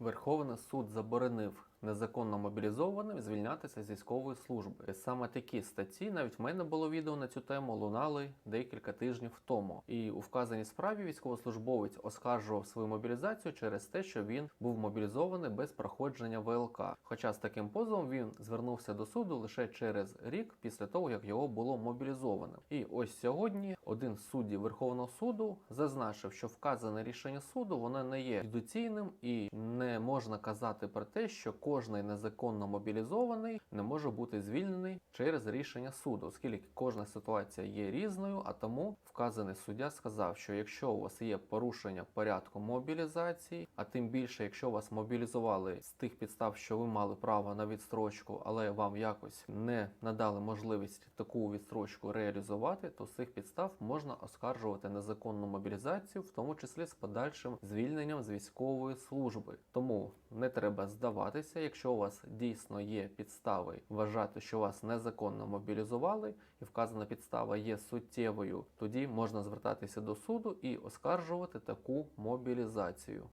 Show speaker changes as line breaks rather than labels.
Верховний суд заборонив незаконно мобілізованим звільнятися з військової служби. Саме такі статті, навіть в мене було відео на цю тему, лунали декілька тижнів тому. І у вказаній справі військовослужбовець оскаржував свою мобілізацію через те, що він був мобілізований без проходження ВЛК. Хоча з таким позовом він звернувся до суду лише через рік після того, як його було мобілізовано. І ось сьогодні один з суддів Верховного суду зазначив, що вказане рішення суду воно не є юдиційним і не можна казати про те, що кожний незаконно мобілізований не може бути звільнений через рішення суду, оскільки кожна ситуація є різною, а тому вказаний суддя сказав, що якщо у вас є порушення порядку мобілізації, а тим більше, якщо вас мобілізували з тих підстав, що ви мали право на відстрочку, але вам якось не надали можливість таку відстрочку реалізувати, то з цих підстав можна оскаржувати незаконну мобілізацію, в тому числі з подальшим звільненням з військової служби. Тому не треба здаватися, якщо у вас дійсно є підстави вважати, що вас незаконно мобілізували, і вказана підстава є суттєвою, тоді можна звертатися до суду і оскаржувати таку мобілізацію.